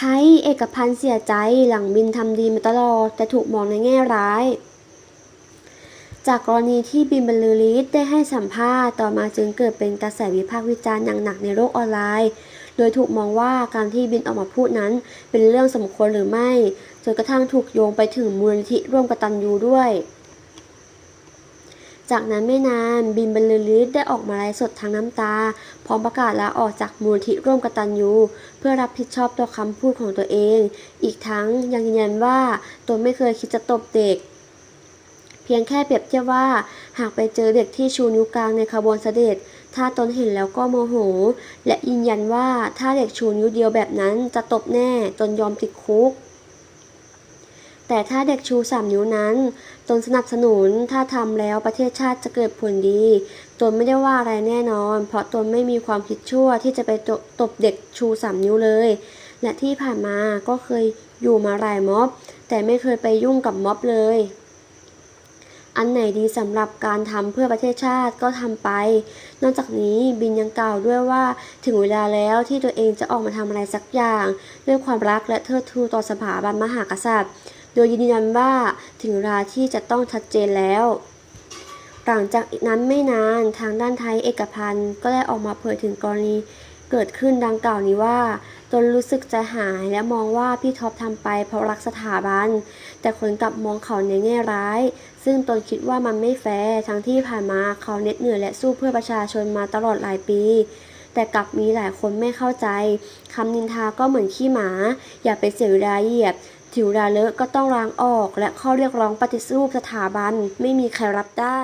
ไทยเอกพันธ์เสียใจหลังบินทำดีมาตลอด แต่ถูกมองในแง่ร้าย จากกรณีที่บินบรรลือฤทธิ์ได้ให้สัมภาษณ์ต่อมาจึงเกิดเป็นกระแสวิพากษ์วิจารณ์อย่างหนักในโลกออนไลน์ โดยถูกมองว่าการที่บินออกมาพูดนั้น เป็นเรื่องสมควรหรือไม่จนกระทั่งถูกโยงไปถึงมูลนิธิร่วมกตัญญูด้วย จากนั้นไม่นานบินบรรลือฤทธิ์ได้ออกมาไลฟ์สดทางน้ำตา พร้อมประกาศลาออกจากมูลนิธิร่วมกตัญญูเพื่อรับผิดชอบต่อคำพูดของตัวเอง อีกทั้งยังยืนยันว่าตนไม่เคยคิดจะตบเด็ก เพียงแค่เปรียบเทียบว่า หากไปเจอเด็กที่ชูนิ้วกลางในขบวนเสด็จ ถ้าตนเห็นแล้วก็โมโห และยืนยันว่าถ้าเด็กชูนิ้วเดียวแบบนั้นจะตบแน่ตนยอมติดคุก แต่ถ้าเด็กชูสามนิ้วนั้น ตนสนับสนุนถ้าทำแล้วประเทศชาติจะเกิดผลดี ตนไม่ได้ว่าอะไรแน่นอน เพราะตนไม่มีความคิดชั่วที่จะไปตตบเด็กชูสามนิ้วเลย และที่ผ่านมาก็เคยอยู่มาหลายม็อบ แต่ไม่เคยไปยุ่งกับม็อบเลย อันไหนดีสำหรับการทำเพื่อประเทศชาติก็ทำไป นอกจากนี้บินยังกล่าวด้วยว่าถึงเวลาแล้วที่ตัวเองจะออกมาทำอะไรสักอย่าง ด้วยความรักและเทิดทูนต่อสถาบันมหากษัตริย์ โดยยืนยันว่าถึงเวลาที่จะต้องชัดเจนแล้วหลังจากนั้นไม่นานทางด้านไทยเอกพันธ์ก็ได้ออกมาเผยถึงกรณีเกิดขึ้นดังกล่าวนี้ว่า ตนรู้สึกใจหายและมองว่าพี่ท็อปทำไปเพราะรักสถาบัน แต่คนกลับมองเขาในแง่ร้าย ซึ่งตนคิดว่ามันไม่แฟร์ทั้งที่ผ่านมาเขาเหน็ดเหนื่อยและสู้เพื่อประชาชนมาตลอดหลายปี แต่กลับมีหลายคนไม่เข้าใจคำนินทาก็เหมือนขี้หมา อย่าไปเสียเวลาเหยียบถึงเวลาเลอะก็ต้องล้างออก และข้อเรียกร้องปฏิรูปสถาบันไม่มีใครรับได้